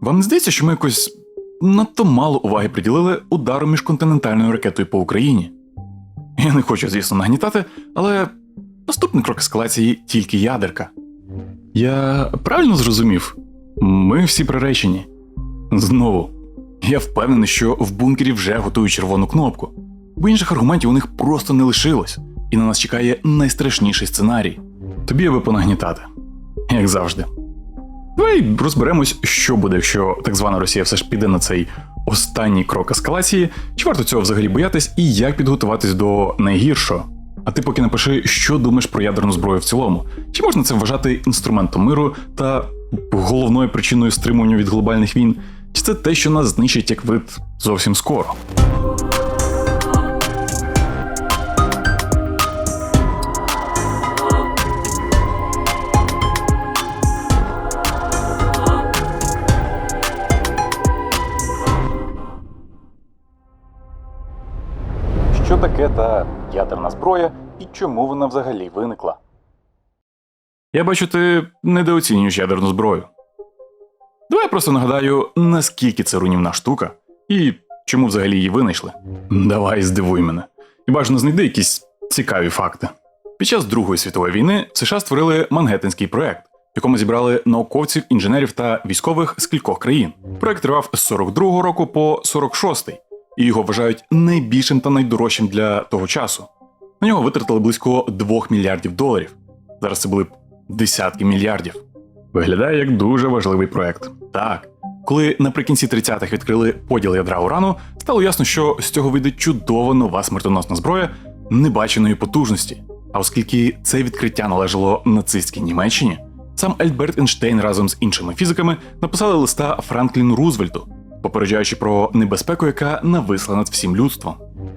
Вам не здається, що ми якось надто мало уваги приділили удару міжконтинентальною ракетою по Україні? Я не хочу, звісно, нагнітати, але наступний крок ескалації тільки ядерка. Я правильно зрозумів? Ми всі приречені. Знову, я впевнений, що в бункері вже готують червону кнопку, бо інших аргументів у них просто не лишилось, і на нас чекає найстрашніший сценарій. Тобі аби понагнітати, як завжди. Давай розберемось, що буде, якщо так звана Росія все ж піде на цей останній крок ескалації, чи варто цього взагалі боятись, і як підготуватись до найгіршого. А ти поки напиши, що думаєш про ядерну зброю в цілому, чи можна це вважати інструментом миру та головною причиною стримування від глобальних війн, чи це те, що нас знищить як вид зовсім скоро? Ядерна зброя і чому вона взагалі виникла? Я бачу, ти недооцінюєш ядерну зброю. Давай я просто нагадаю, наскільки це руйнівна штука і чому взагалі її винайшли. Давай здивуй мене. І бажано знайди якісь цікаві факти. Під час Другої світової війни в США створили Мангеттенський проект, в якому зібрали науковців, інженерів та військових з кількох країн. Проект тривав з 42-го року по 46-й, і його вважають найбільшим та найдорожчим для того часу. На нього витратили близько 2 мільярдів доларів. Зараз це були б десятки мільярдів. Виглядає як дуже важливий проект. Так, коли наприкінці 30-х відкрили поділ ядра урану, стало ясно, що з цього вийде чудова нова смертоносна зброя небаченої потужності. А оскільки це відкриття належало нацистській Німеччині, сам Альберт Ейнштейн разом з іншими фізиками написали листа Франкліну Рузвельту, попереджаючи про небезпеку, яка нависла над всім людством.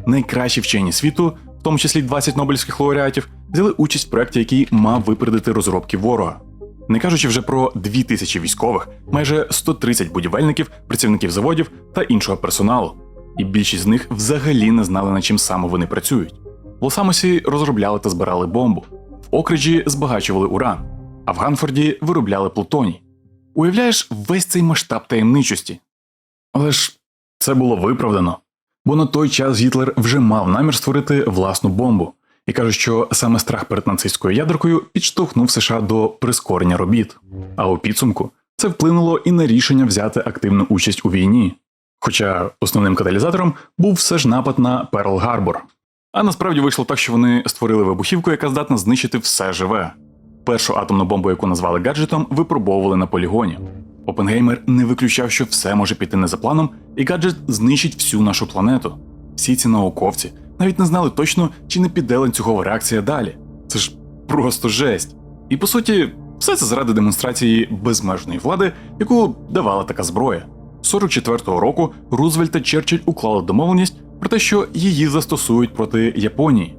Найкращі вчені світу, в тому числі 20 нобелівських лауреатів, взяли участь в проєкті, який мав випередити розробки ворога. Не кажучи вже про 2000 військових, майже 130 будівельників, працівників заводів та іншого персоналу. І більшість з них взагалі не знали, над чим саме вони працюють. В Лос-Амосі розробляли та збирали бомбу, в Окриджі збагачували уран, а в Ганфорді виробляли плутоній. Уявляєш весь цей масштаб таємничості. Але ж це було виправдано, бо на той час Гітлер вже мав намір створити власну бомбу, і каже, що саме страх перед нацистською ядеркою підштовхнув США до прискорення робіт. А у підсумку це вплинуло і на рішення взяти активну участь у війні. Хоча основним каталізатором був все ж напад на Перл Гарбор. А насправді вийшло так, що вони створили вибухівку, яка здатна знищити все живе. Першу атомну бомбу, яку назвали гаджетом, випробовували на полігоні. Опенгеймер не виключав, що все може піти не за планом, і гаджет знищить всю нашу планету. Всі ці науковці навіть не знали точно, чи не піде ланцюгова реакція далі. Це ж просто жесть. І по суті, все це заради демонстрації безмежної влади, яку давала така зброя. 44-го року Рузвельт та Черчилль уклали домовленість про те, що її застосують проти Японії.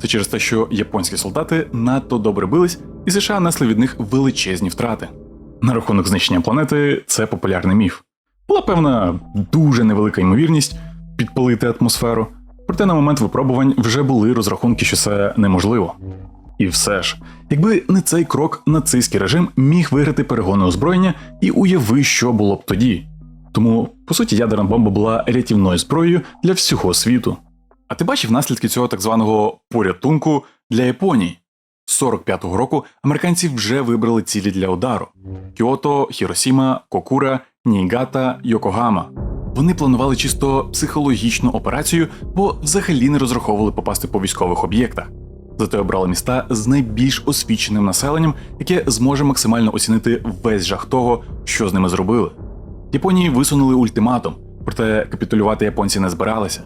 Це через те, що японські солдати надто добре бились, і США несли від них величезні втрати. На рахунок знищення планети це популярний міф. Була певна дуже невелика ймовірність підпалити атмосферу, проте на момент випробувань вже були розрахунки, що це неможливо. І все ж, якби не цей крок, нацистський режим міг виграти перегони озброєння і уяви, що було б тоді. Тому, по суті, ядерна бомба була рятівною зброєю для всього світу. А ти бачив наслідки цього так званого порятунку для Японії? З 45-го року американці вже вибрали цілі для удару: Кіото, Хіросіма, Кокура, Нігата, Йокогама. Вони планували чисто психологічну операцію, бо взагалі не розраховували попасти по військових об'єктах. Зате обрали міста з найбільш освіченим населенням, яке зможе максимально оцінити весь жах того, що з ними зробили. Японії висунули ультиматум, проте капітулювати японці не збиралися.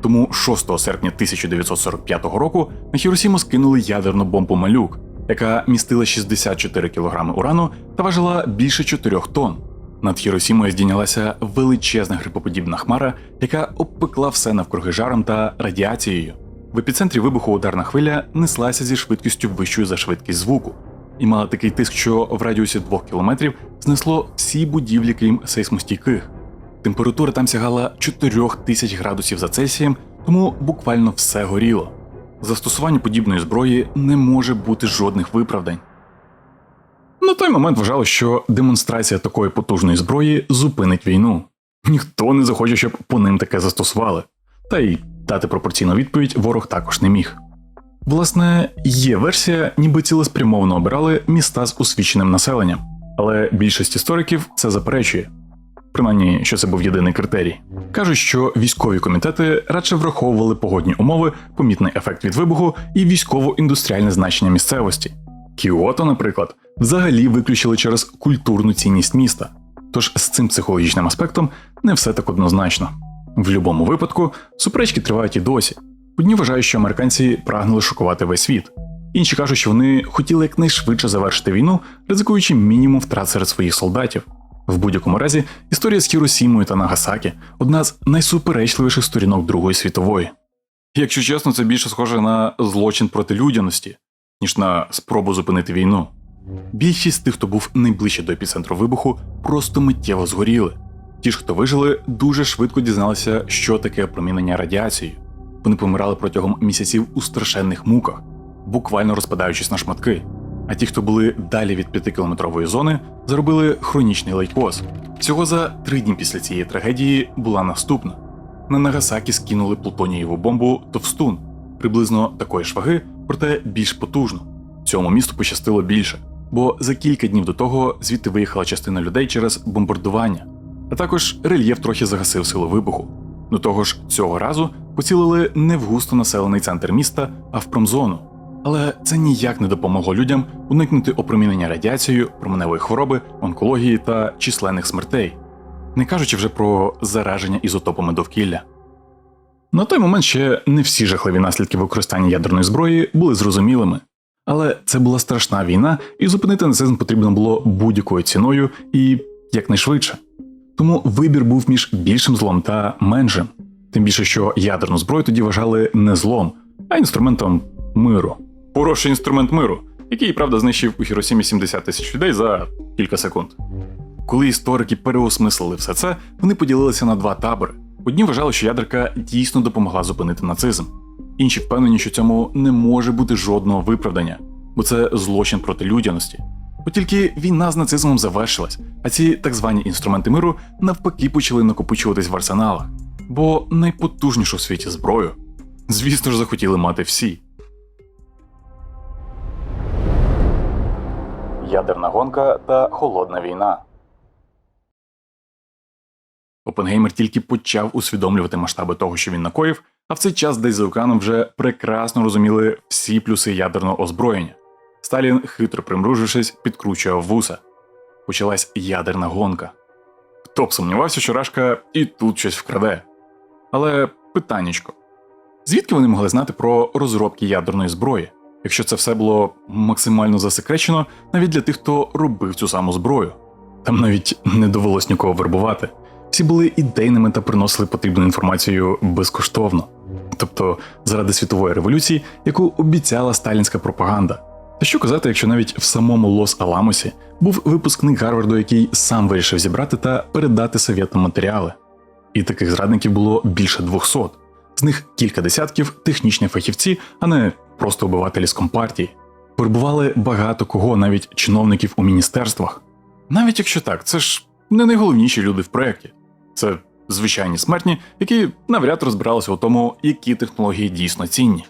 Тому 6 серпня 1945 року на Хіросіму скинули ядерну бомбу малюк, яка містила 64 кг урану та важила більше 4 тонн. Над Хіросімою здійнялася величезна грипоподібна хмара, яка обпекла все навкруги жаром та радіацією. В епіцентрі вибуху ударна хвиля неслася зі швидкістю вищою за швидкість звуку, і мала такий тиск, що в радіусі 2 кілометрів знесло всі будівлі, крім сейсмостійких. Температура там сягала 4000 градусів за Цельсієм, тому буквально все горіло. Застосування подібної зброї не може бути жодних виправдань. На той момент вважали, що демонстрація такої потужної зброї зупинить війну. Ніхто не захоче, щоб по ним таке застосували. Та й дати пропорційну відповідь ворог також не міг. Власне, є версія, ніби цілеспрямовно обирали міста з освіченим населенням, але більшість істориків це заперечує. Принаймні, що це був єдиний критерій. Кажуть, що військові комітети радше враховували погодні умови, помітний ефект від вибуху і військово-індустріальне значення місцевості. Кіото, наприклад, взагалі виключили через культурну цінність міста. Тож з цим психологічним аспектом не все так однозначно. В будь-якому випадку суперечки тривають і досі. Одні вважають, що американці прагнули шокувати весь світ. Інші кажуть, що вони хотіли якнайшвидше завершити війну, ризикуючи мінімум втрат серед своїх солдатів. В будь-якому разі, історія з Хіросімою та Нагасакі одна з найсуперечливіших сторінок Другої світової. Якщо чесно, це більше схоже на злочин проти людяності, ніж на спробу зупинити війну. Більшість тих, хто був найближче до епіцентру вибуху, просто миттєво згоріли. Ті ж, хто вижили, дуже швидко дізналися, що таке опромінення радіацією. Вони помирали протягом місяців у страшенних муках, буквально розпадаючись на шматки. А ті, хто були далі від 5-кілометрової зони, заробили хронічний лейкоз. Всього за три дні після цієї трагедії була наступна. На Нагасакі скинули плутонієву бомбу Товстун, приблизно такої ж ваги, проте більш потужну. Цьому місту пощастило більше, бо за кілька днів до того звідти виїхала частина людей через бомбардування, а також рельєф трохи загасив силу вибуху. До того ж, цього разу поцілили не в густо населений центр міста, а в промзону. Але це ніяк не допомогло людям уникнути опромінення радіацією, променевої хвороби, онкології та численних смертей, не кажучи вже про зараження ізотопами довкілля. На той момент ще не всі жахливі наслідки використання ядерної зброї були зрозумілими, але це була страшна війна, і зупинити нацизм потрібно було будь-якою ціною і якнайшвидше. Тому вибір був між більшим злом та меншим. Тим більше, що ядерну зброю тоді вважали не злом, а інструментом миру. Хороший інструмент миру, який, правда, знищив у Хіросімі 70 тисяч людей за кілька секунд. Коли історики переосмислили все це, вони поділилися на два табори. Одні вважали, що ядерка дійсно допомогла зупинити нацизм. Інші впевнені, що цьому не може бути жодного виправдання, бо це злочин проти людяності. От тільки війна з нацизмом завершилась, а ці так звані інструменти миру навпаки почали накопичуватись в арсеналах, бо найпотужнішу в світі зброю, звісно ж, захотіли мати всі. Ядерна гонка та холодна війна. Опенгеймер тільки почав усвідомлювати масштаби того, що він накоїв, а в цей час десь за океаном вже прекрасно розуміли всі плюси ядерного озброєння. Сталін, хитро примружившись, підкручував вуса. Почалась ядерна гонка. Хто б сумнівався, що Рашка і тут щось вкраде. Але питаннячко. Звідки вони могли знати про розробки ядерної зброї, якщо це все було максимально засекречено навіть для тих, хто робив цю саму зброю? Там навіть не довелось нікого вербувати. Всі були ідейними та приносили потрібну інформацію безкоштовно, тобто заради світової революції, яку обіцяла сталінська пропаганда. Та що казати, якщо навіть в самому Лос-Аламосі був випускник Гарварду, який сам вирішив зібрати та передати совєтам матеріали. І таких зрадників було більше 200. з них кілька десятків технічні фахівці, а не просто обивателі з компартії. Вербували багато кого, навіть чиновників у міністерствах. Навіть якщо так, це ж не найголовніші люди в проєкті. Це звичайні смертні, які навряд розбиралися у тому, які технології дійсно цінні.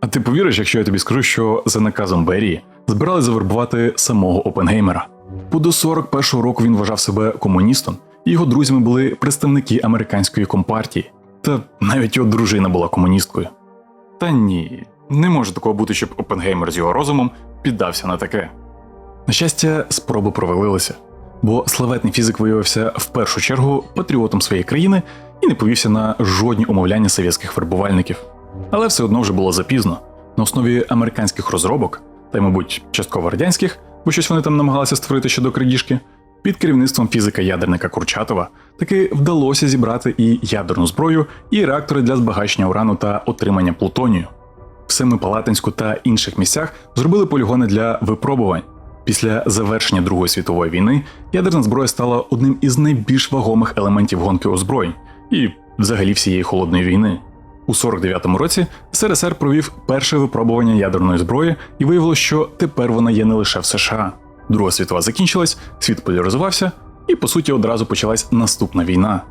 А ти повіриш, якщо я тобі скажу, що за наказом Берії збирали завербувати самого Опенгеймера? Бо до 41-го року він вважав себе комуністом, і його друзями були представники американської компартії, та навіть його дружина була комуністкою. Та ні, не може такого бути, щоб Опенгеймер з його розумом піддався на таке. На щастя, спроби провалилися, бо славетний фізик виявився в першу чергу патріотом своєї країни і не повівся на жодні умовляння совєтських вербувальників. Але все одно вже було запізно. На основі американських розробок, та й, мабуть, частково радянських, бо щось вони там намагалися створити ще до крадіжки, під керівництвом фізика-ядерника Курчатова таки вдалося зібрати і ядерну зброю, і реактори для збагачення урану та отримання плутонію. В Семипалатинську та інших місцях зробили полігони для випробувань. Після завершення Другої світової війни ядерна зброя стала одним із найбільш вагомих елементів гонки озброєнь і взагалі всієї холодної війни. У 49-му році СРСР провів перше випробування ядерної зброї і виявилося, що тепер вона є не лише в США. Друга світова закінчилась, світ поляризувався, і по суті одразу почалась наступна війна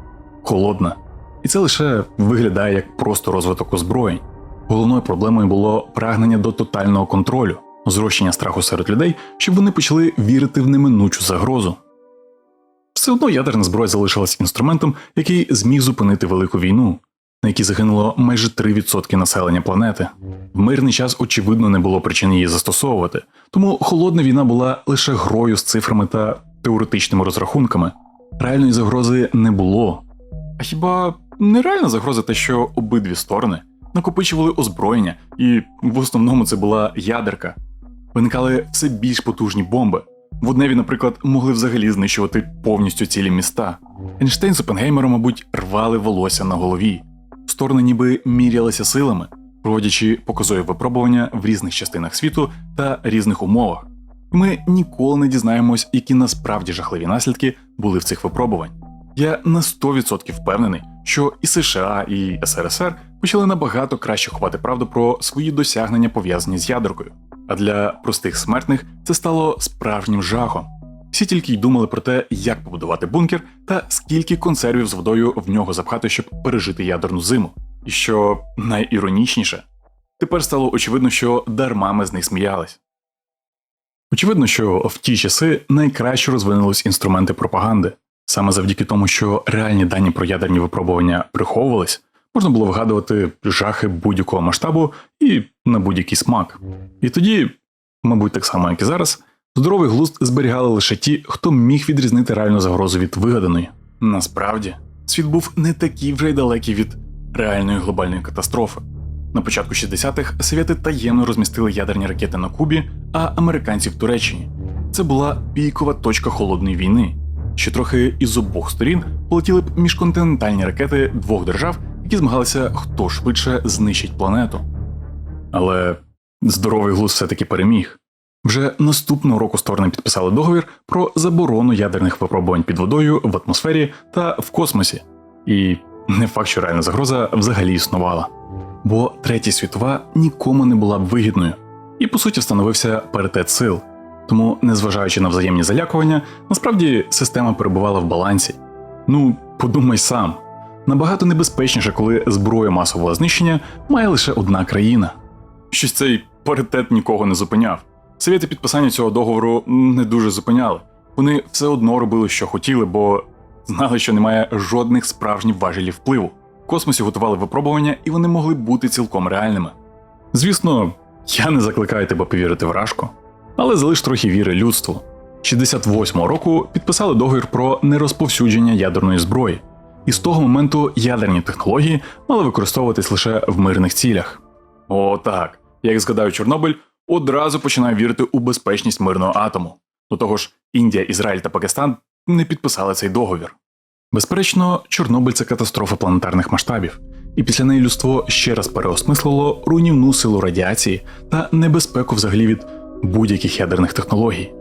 холодна. І це лише виглядає як просто розвиток озброєнь. Головною проблемою було прагнення до тотального контролю, зрощення страху серед людей, щоб вони почали вірити в неминучу загрозу. Все одно ядерна зброя залишилась інструментом, який зміг зупинити велику війну, на якій загинуло майже 3% населення планети. В мирний час, очевидно, не було причин її застосовувати, тому холодна війна була лише грою з цифрами та теоретичними розрахунками. Реальної загрози не було. А хіба нереальна загроза те, що обидві сторони накопичували озброєння, і в основному це була ядерка. Виникали все більш потужні бомби. Водневі, наприклад, могли взагалі знищувати повністю цілі міста. Ейнштейн з Опенгеймером, мабуть, рвали волосся на голові. Сторони ніби мірялися силами, проводячи показові випробування в різних частинах світу та різних умовах. Ми ніколи не дізнаємось, які насправді жахливі наслідки були в цих випробувань. Я на 100% впевнений, що і США, і СРСР почали набагато краще ховати правду про свої досягнення пов'язані з ядеркою. А для простих смертних це стало справжнім жахом. Всі тільки й думали про те, як побудувати бункер та скільки консервів з водою в нього запхати, щоб пережити ядерну зиму. І що найіронічніше, тепер стало очевидно, що дарма ми з них сміялись. Очевидно, що в ті часи найкраще розвинулись інструменти пропаганди. Саме завдяки тому, що реальні дані про ядерні випробування приховувались, можна було вигадувати жахи будь-якого масштабу і на будь-який смак. І тоді, мабуть, так само, як і зараз, здоровий глузд зберігали лише ті, хто міг відрізнити реальну загрозу від вигаданої. Насправді, світ був не такий вже й далекий від реальної глобальної катастрофи. На початку 60-х совєти таємно розмістили ядерні ракети на Кубі, а американці в Туреччині. Це була пікова точка холодної війни. Ще трохи із обох сторін полетіли б міжконтинентальні ракети двох держав, які змагалися хто швидше знищить планету. Але здоровий глузд все-таки переміг. Вже наступного року сторони підписали договір про заборону ядерних випробувань під водою в атмосфері та в космосі. І не факт, що реальна загроза взагалі існувала. Бо третя світова нікому не була б вигідною, і по суті встановився паритет сил. Тому, незважаючи на взаємні залякування, насправді система перебувала в балансі. Ну, подумай сам, набагато небезпечніше, коли зброя масового знищення має лише одна країна. Щось цей паритет нікого не зупиняв. Совєти підписання цього договору не дуже зупиняли. Вони все одно робили, що хотіли, бо знали, що немає жодних справжніх важелів впливу. В космосі готували випробування, і вони могли бути цілком реальними. Звісно, я не закликаю тебе повірити в Рашко, але залиш трохи віри людству. 68-го року підписали договір про нерозповсюдження ядерної зброї, і з того моменту ядерні технології мали використовуватись лише в мирних цілях. О, так, як згадаю Чорнобиль, одразу починаю вірити у безпечність мирного атому. До того ж, Індія, Ізраїль та Пакистан не підписали цей договір. Безперечно, Чорнобиль це катастрофа планетарних масштабів, і після неї людство ще раз переосмислило руйнівну силу радіації та небезпеку взагалі від будь-яких ядерних технологій.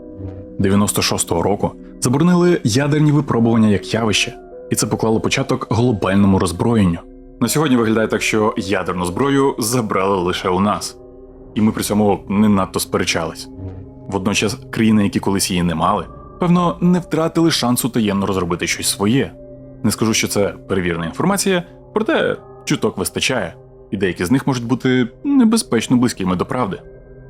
96-го року заборонили ядерні випробування як явище, і це поклало початок глобальному роззброєнню. На сьогодні виглядає так, що ядерну зброю забрали лише у нас, і ми при цьому не надто сперечались. Водночас країни, які колись її не мали, певно, не втратили шансу таємно розробити щось своє. Не скажу, що це перевірена інформація, проте чуток вистачає, і деякі з них можуть бути небезпечно близькими до правди.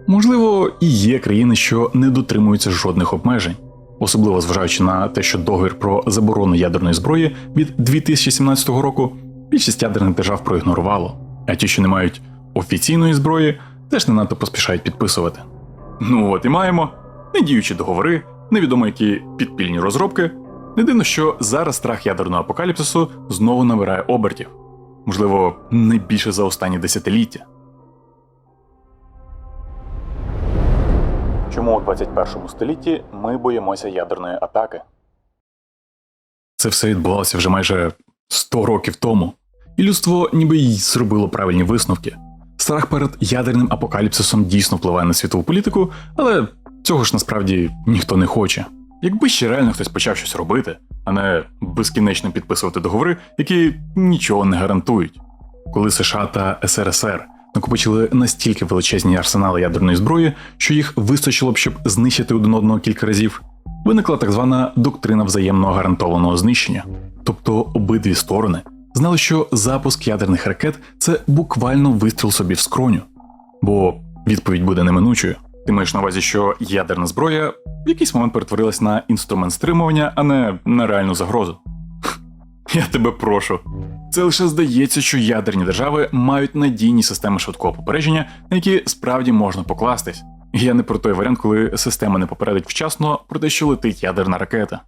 Можливо, і є країни, що не дотримуються жодних обмежень, особливо зважаючи на те, що договір про заборону ядерної зброї від 2017 року більшість ядерних держав проігнорувало, а ті, що не мають офіційної зброї, теж не надто поспішають підписувати. Ну от і маємо недіючі договори, невідомо які підпільні розробки. Не дивно, що зараз страх ядерного апокаліпсису знову набирає обертів, можливо, не більше за останні десятиліття. Чому у 21 столітті ми боїмося ядерної атаки? Це все відбувалося вже майже 100 років тому, і людство ніби й зробило правильні висновки. Страх перед ядерним апокаліпсисом дійсно впливає на світову політику, але цього ж насправді ніхто не хоче. Якби ще реально хтось почав щось робити, а не безкінечно підписувати договори, які нічого не гарантують. Коли США та СРСР накопичили настільки величезні арсенали ядерної зброї, що їх вистачило б, щоб знищити один одного кілька разів, виникла так звана доктрина взаємного гарантованого знищення. Тобто обидві сторони знали, що запуск ядерних ракет це буквально вистріл собі в скроню. Бо відповідь буде неминучою. Ти маєш на увазі, що ядерна зброя в якийсь момент перетворилась на інструмент стримування, а не на реальну загрозу. Я тебе прошу. Це лише здається, що ядерні держави мають надійні системи швидкого попередження, на які справді можна покластись. Я не про той варіант, коли система не попередить вчасно про те, що летить ядерна ракета.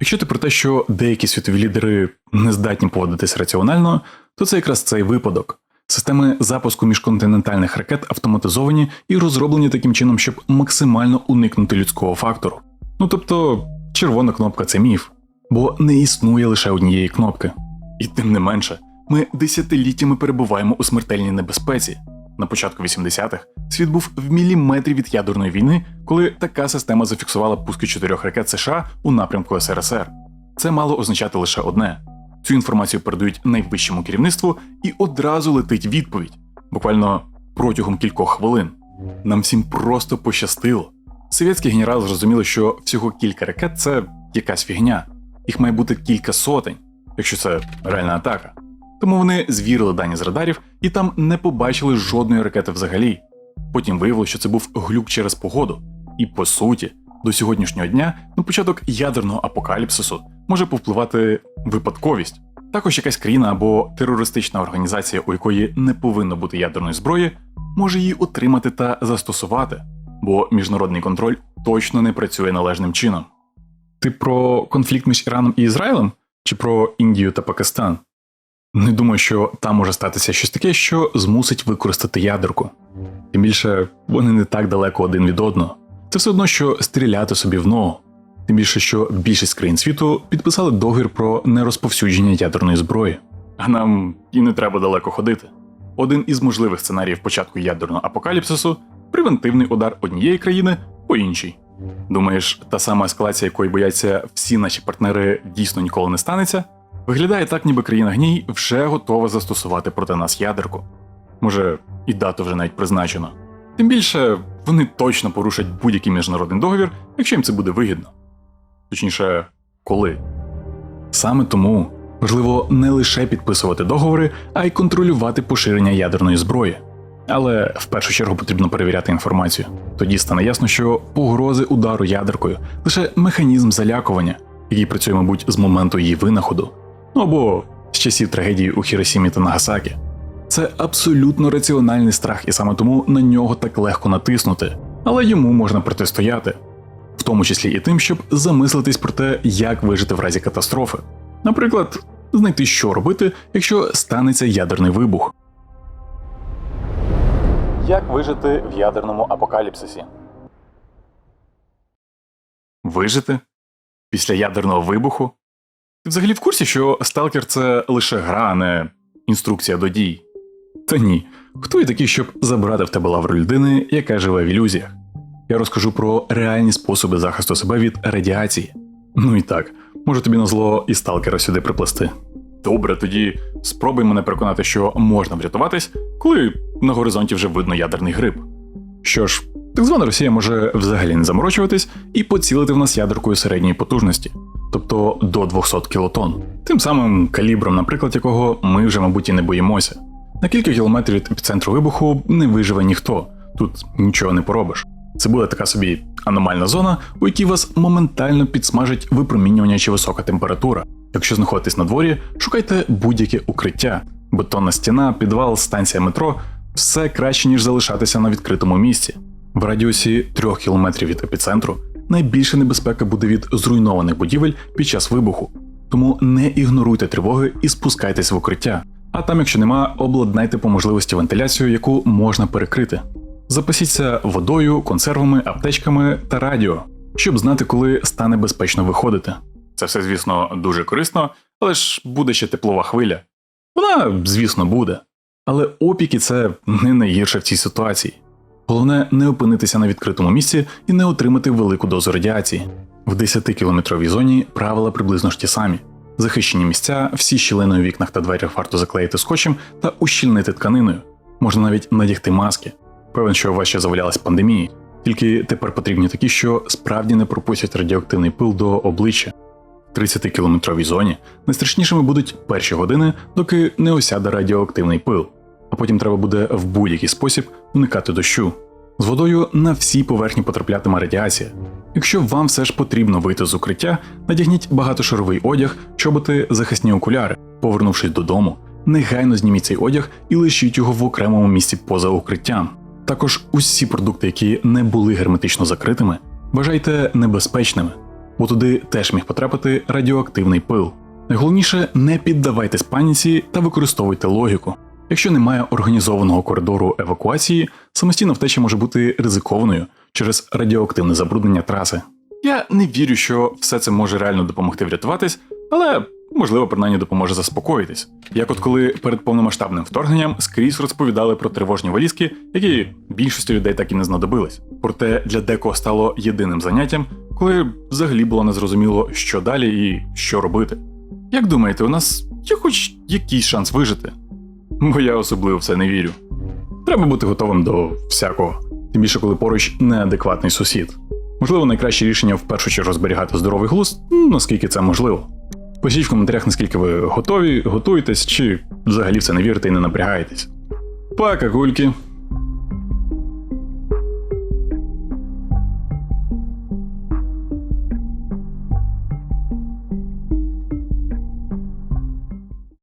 Якщо ти про те, що деякі світові лідери не здатні поводитись раціонально, то це якраз цей випадок. Системи запуску міжконтинентальних ракет автоматизовані і розроблені таким чином, щоб максимально уникнути людського фактору. Ну тобто, червона кнопка це міф, бо не існує лише однієї кнопки. І тим не менше, ми десятиліттями перебуваємо у смертельній небезпеці. На початку 80-х світ був в міліметрі від ядерної війни, коли така система зафіксувала пуски чотирьох ракет США у напрямку СРСР. Це мало означати лише одне: цю інформацію передають найвищому керівництву, і одразу летить відповідь, буквально протягом кількох хвилин. Нам всім просто пощастило. Совєтські генерали зрозуміли, що всього кілька ракет це якась фігня, їх має бути кілька сотень, якщо це реальна атака. Тому вони звірили дані з радарів і там не побачили жодної ракети взагалі. Потім виявилося, що це був глюк через погоду. І по суті, до сьогоднішнього дня на початок ядерного апокаліпсису може повпливати випадковість. Також якась країна або терористична організація, у якої не повинно бути ядерної зброї, може її отримати та застосувати, бо міжнародний контроль точно не працює належним чином. Ти про конфлікт між Іраном і Ізраїлем чи про Індію та Пакистан? Не думаю, що там може статися щось таке, що змусить використати ядерку. Тим більше вони не так далеко один від одного. Це все одно, що стріляти собі в ногу. Тим більше, що більшість країн світу підписали договір про нерозповсюдження ядерної зброї. А нам і не треба далеко ходити. Один із можливих сценаріїв початку ядерного апокаліпсису превентивний удар однієї країни по іншій. Думаєш, та сама ескалація, якої бояться всі наші партнери, дійсно ніколи не станеться? Виглядає так, ніби країна гній вже готова застосувати проти нас ядерку. Може, і дату вже навіть призначено. Тим більше вони точно порушать будь-який міжнародний договір, якщо їм це буде вигідно. Точніше, коли. Саме тому важливо не лише підписувати договори, а й контролювати поширення ядерної зброї. Але в першу чергу потрібно перевіряти інформацію. Тоді стане ясно, що погрози удару ядеркою лише механізм залякування, який працює, мабуть, з моменту її винаходу, ну або з часів трагедії у Хіросімі та Нагасакі. Це абсолютно раціональний страх, і саме тому на нього так легко натиснути, але йому можна протистояти, в тому числі і тим, щоб замислитись про те, як вижити в разі катастрофи. Наприклад, знайти, що робити, якщо станеться ядерний вибух. Як вижити в ядерному апокаліпсисі? Вижити? Після ядерного вибуху? Ти взагалі в курсі, що Сталкер це лише гра, а не інструкція до дій? Та ні. Хто є такий, щоб забрати в тебе лавру людини, яка живе в ілюзіях? Я розкажу про реальні способи захисту себе від радіації. Ну і так, може тобі на зло і сталкера сюди приплести. Добре, тоді спробуй мене переконати, що можна врятуватись, коли на горизонті вже видно ядерний гриб. Що ж, так звана Росія може взагалі не заморочуватись і поцілити в нас ядеркою середньої потужності, тобто до 200 кілотон, тим самим калібром, наприклад, якого ми вже, мабуть, і не боїмося. На кілька кілометрів від епіцентру вибуху не виживе ніхто, тут нічого не поробиш. Це буде така собі аномальна зона, у якій вас моментально підсмажить випромінювання чи висока температура. Якщо знаходитесь на дворі, шукайте будь-яке укриття, бетонна стіна, підвал, станція метро все краще, ніж залишатися на відкритому місці. В радіусі 3 км від епіцентру найбільша небезпека буде від зруйнованих будівель під час вибуху. Тому не ігноруйте тривоги і спускайтесь в укриття. А там, якщо нема, обладнайте по можливості вентиляцію, яку можна перекрити. Запасіться водою, консервами, аптечками та радіо, щоб знати, коли стане безпечно виходити. Це все, звісно, дуже корисно, але ж буде ще теплова хвиля. Вона, звісно, буде. Але опіки це не найгірше в цій ситуації. Головне не опинитися на відкритому місці і не отримати велику дозу радіації. В 10-кілометровій зоні правила приблизно ж ті самі. Захищені місця, всі щілини у вікнах та дверях варто заклеїти скотчем та ущільнити тканиною. можна навіть надягти маски. Певен, що у вас ще завалялась пандемії, тільки тепер потрібні такі, що справді не пропустять радіоактивний пил до обличчя. В 30-кілометровій зоні найстрашнішими будуть перші години, доки не осяде радіоактивний пил, а потім треба буде в будь-який спосіб уникати дощу. З водою на всі поверхні потраплятиме радіація. Якщо вам все ж потрібно вийти з укриття, надягніть багатошаровий одяг, чоботи, захисні окуляри. Повернувшись додому, негайно зніміть цей одяг і лишіть його в окремому місці поза укриттям. Також усі продукти, які не були герметично закритими, вважайте небезпечними, бо туди теж міг потрапити радіоактивний пил. Найголовніше не піддавайтесь паніці та використовуйте логіку. Якщо немає організованого коридору евакуації, самостійна втеча може бути ризикованою через радіоактивне забруднення траси. Я не вірю, що все це може реально допомогти врятуватись, але можливо принаймні допоможе заспокоїтись. Як от коли перед повномасштабним вторгненням скрізь розповідали про тривожні валізки, які більшості людей так і не знадобились. Проте для декого стало єдиним заняттям, коли взагалі було незрозуміло, що далі і що робити. Як думаєте, у нас є хоч якийсь шанс вижити? Бо я особливо в це не вірю. Треба бути готовим до всякого, тим більше коли поруч неадекватний сусід. Можливо, найкраще рішення в першу чергу зберігати здоровий глузд, ну, наскільки це можливо. Пишіть в коментарях, наскільки ви готові, готуєтесь, чи взагалі в це не вірите і не напрягаєтесь. Пока, кульки!